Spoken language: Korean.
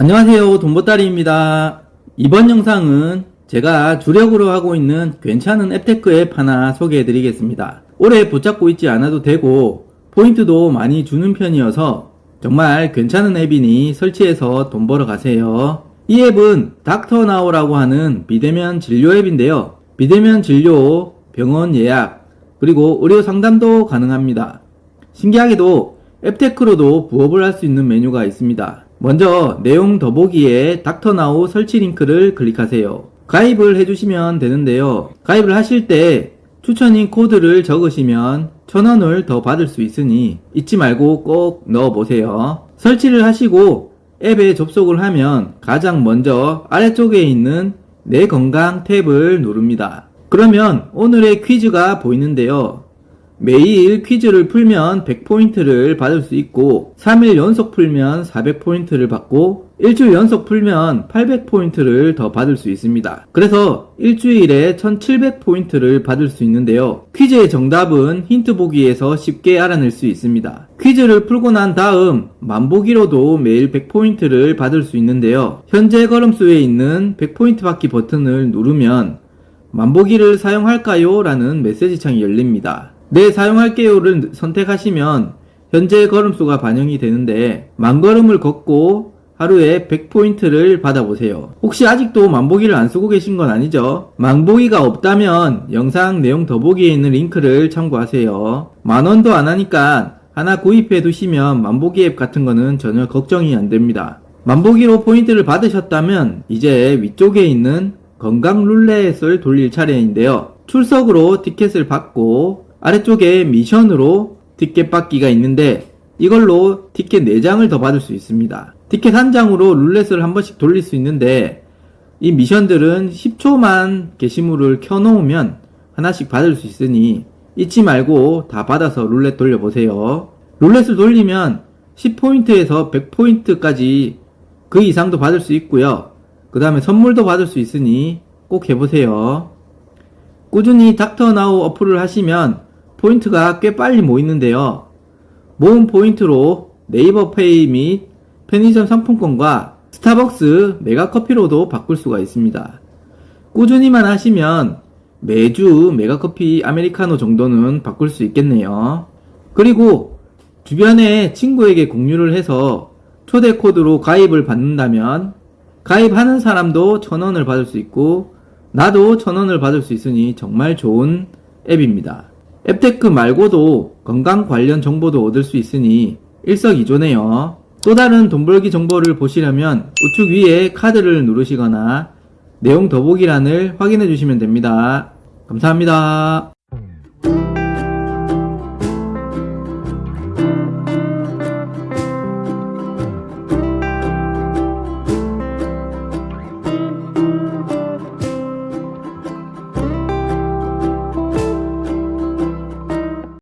안녕하세요. 돈보따리입니다. 이번 영상은 제가 주력으로 하고 있는 괜찮은 앱테크 앱 하나 소개해 드리겠습니다. 오래 붙잡고 있지 않아도 되고 포인트도 많이 주는 편이어서 정말 괜찮은 앱이니 설치해서 돈 벌어 가세요. 이 앱은 닥터나우라고 하는 비대면 진료 앱인데요. 비대면 진료, 병원 예약, 그리고 의료 상담도 가능합니다. 신기하게도 앱테크로도 부업을 할 수 있는 메뉴가 있습니다. 먼저 내용 더보기에 닥터나우 설치 링크를 클릭하세요. 가입을 해주시면 되는데요. 가입을 하실 때 추천인 코드를 적으시면 1000원을 더 받을 수 있으니 잊지 말고 꼭 넣어보세요. 설치를 하시고 앱에 접속을 하면 가장 먼저 아래쪽에 있는 내 건강 탭을 누릅니다. 그러면 오늘의 퀴즈가 보이는데요. 매일 퀴즈를 풀면 100포인트를 받을 수 있고 3일 연속 풀면 400포인트를 받고 일주일 연속 풀면 800포인트를 더 받을 수 있습니다. 그래서 일주일에 1700포인트를 받을 수 있는데요. 퀴즈의 정답은 힌트 보기에서 쉽게 알아낼 수 있습니다. 퀴즈를 풀고 난 다음 만보기로도 매일 100포인트를 받을 수 있는데요. 현재 걸음수에 있는 100포인트 받기 버튼을 누르면 만보기를 사용할까요? 라는 메시지 창이 열립니다. 네, 사용할게요를 선택하시면 현재 걸음수가 반영이 되는데 만 걸음을 걷고 하루에 100포인트를 받아보세요. 혹시 아직도 만보기를 안 쓰고 계신 건 아니죠? 만보기가 없다면 영상 내용 더보기에 있는 링크를 참고하세요. 만원도 안 하니까 하나 구입해 두시면 만보기 앱 같은 거는 전혀 걱정이 안 됩니다. 만보기로 포인트를 받으셨다면 이제 위쪽에 있는 건강 룰렛을 돌릴 차례인데요. 출석으로 티켓을 받고 아래쪽에 미션으로 티켓 받기가 있는데 이걸로 티켓 4장을 더 받을 수 있습니다. 티켓 한 장으로 룰렛을 한 번씩 돌릴 수 있는데 이 미션들은 10초만 게시물을 켜놓으면 하나씩 받을 수 있으니 잊지 말고 다 받아서 룰렛 돌려보세요. 룰렛을 돌리면 10포인트에서 100포인트까지 그 이상도 받을 수 있고요. 그 다음에 선물도 받을 수 있으니 꼭 해보세요. 꾸준히 닥터나우 어플을 하시면 포인트가 꽤 빨리 모이는데요. 모은 포인트로 네이버 페이 및 편의점 상품권과 스타벅스 메가커피로도 바꿀 수가 있습니다. 꾸준히만 하시면 매주 메가커피 아메리카노 정도는 바꿀 수 있겠네요. 그리고 주변에 친구에게 공유를 해서 초대 코드로 가입을 받는다면 가입하는 사람도 천원을 받을 수 있고 나도 천원을 받을 수 있으니 정말 좋은 앱입니다. 앱테크 말고도 건강 관련 정보도 얻을 수 있으니 일석이조네요. 또 다른 돈 벌기 정보를 보시려면 우측 위에 카드를 누르시거나 내용 더보기란을 확인해 주시면 됩니다. 감사합니다.